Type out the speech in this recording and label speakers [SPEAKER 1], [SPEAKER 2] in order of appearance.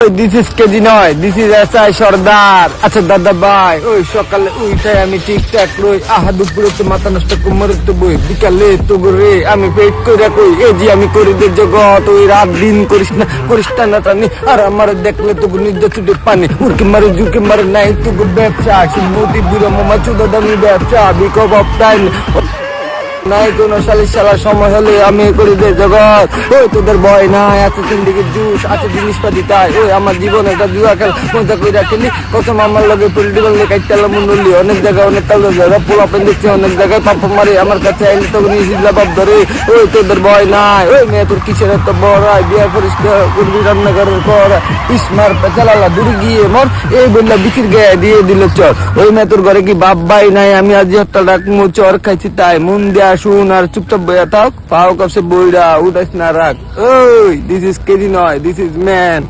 [SPEAKER 1] This is KG নয় this is SI সর্দার আচ্ছা দাদা ভাই, ওই সকালে উঠাই আমি ঠিকঠাক রই আহা, দুপুরে তো মাথা নষ্ট কোমরে তো বই, বিকালে তো রে, আমি পেট করে কই, এই যে আমি করি দে জগৎ, ওই রাত দিন করিস না, করিস টানা টানি, আর আমার দেখলে তো নিজ ছুটে পানি, উড়কে মারে জুকে মারে, নাই তো ব্যবসা মোদি বুড়ো মামা চুদা দামি ব্যবসা বিকপ অফ নাই, কোন সালিশ সালার সময় হলে আমি করি দে জগৎ, ওই তোদের ভয় নাই এত দিকে জুস, আছে জিনিসপাতি তাই, ওই আমার জীবন একটা জুয়া খেল মজা কইরা খেলি কত মামার লগে পলিটিক্যাল লেখাই তেলা মুন্ডলি অনেক জায়গায় অনেক কালো জায়গা, পোলা পেন দেখছি, অনেক জায়গায় পাপা মারে, আমার কাছে আইলে তো নিজে জবাব ধরে, ওই তোদের ভয় নাই, ওই মেয়ে তোর কিসের এত বড় বিয়ে পরিষ্কার করবি রান্নাঘরের পর ইসমার পেঁচালালা, দূরে গিয়ে মর, এই বললা বিচির গায়ে দিয়ে দিল চর, ওই মেয়ে তোর ঘরে কি বাপ ভাই নাই, আমি আজ একটা ডাকমু চর খাইছি তাই, মন দিয়া আর চুপচাপ বইয়া থাক। পাও কাপসে বইরা উঠাইস না, রাখ। ওই দিস ইজ কেজি নয় দিস ইজ ম্যান